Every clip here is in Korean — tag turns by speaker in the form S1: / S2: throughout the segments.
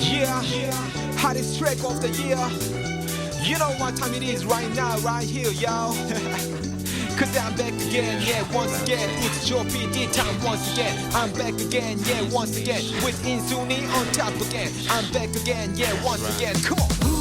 S1: Yeah, hottest track of the year. You know what time it is right now, right here, yo. Cause I'm back again, yeah, once again. It's your PD time once again. I'm back again, yeah, once again. With Insuni on top again. I'm back again, yeah, once again. Come on.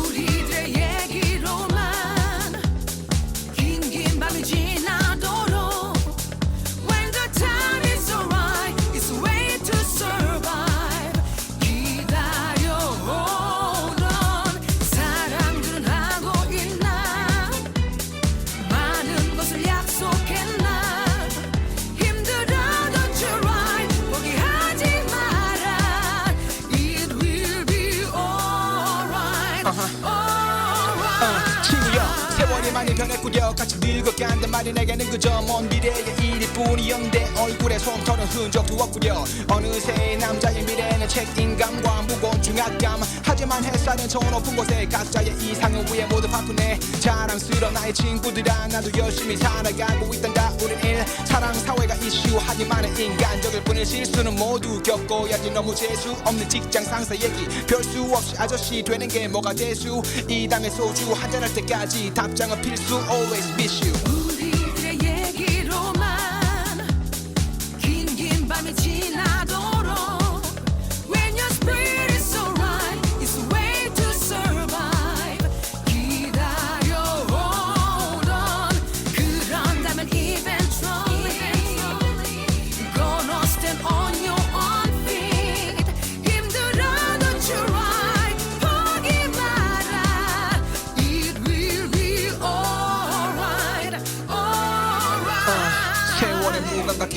S1: 세월이 많이 변했구려 같이 늙어간단 말이 내게는 그저 먼 미래의 일일 뿐이었는데 얼굴에 솜털은 흔적도 없구려 어느새 남자의 미래는 책임감과 무거운 중압감. 하지만 햇살은 저 높은 곳에 각자의 이상을 위해 모두 바쁘네. 자랑스러운 나의 친구들아 나도 열심히 살아가고 있단다. 우린 일 사랑 사회가 이슈. 하지만은 인간적일 뿐일 실수는 모두 겪어야지. 너무 재수 없는 직장 상사 얘기. 별수 없이 아저씨 되는 게 뭐가 대수? 이 당의 소주 한잔할 때까지 답장은 필수. Always miss you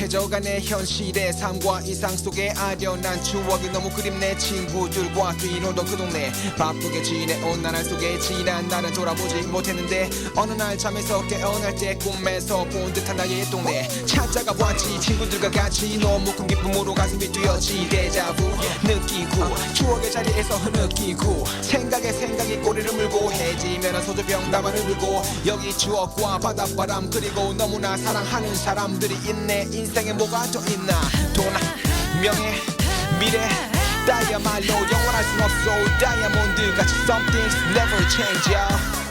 S1: 무감각해져가네 현실의 삶과 이상 속에 아련한 추억이 너무 그립네 친구들과 뛰노던 그 동네. 바쁘게 지내온 나날 속에 지난 날은 돌아보지 못했는데 어느 날 잠에서 깨어날 때 꿈에서 본 듯한 나의 동네. 찾아가 보았지 친구들과 같이 너무 큰 기쁨으로 가슴 이 뛰었지 데자부 느끼고 추억의 자리에서 흐느끼고 생각에 생각이 꼬리를 물고 해지면 소주병 나만 흐르고 여기 추억과 바닷바람 그리고 너무나 사랑하는 사람들이 있네. 인생에 뭐가 더 있나? 돈 명예 미래 다이아말로 영원할 순 없어. 다이아몬드 같이 some things never change yo.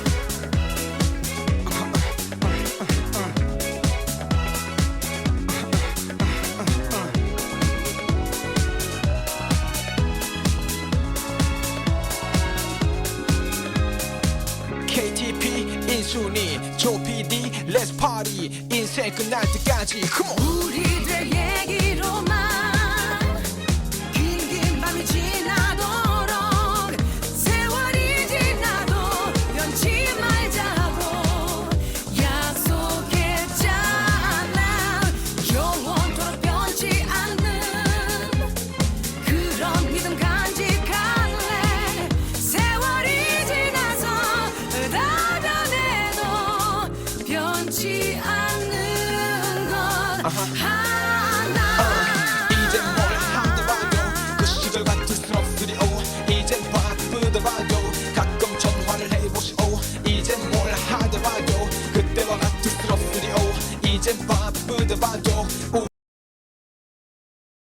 S1: 순이 조PD Let's party 인생 끝날 때까지 Come on
S2: 우리들 얘 변치 않는 것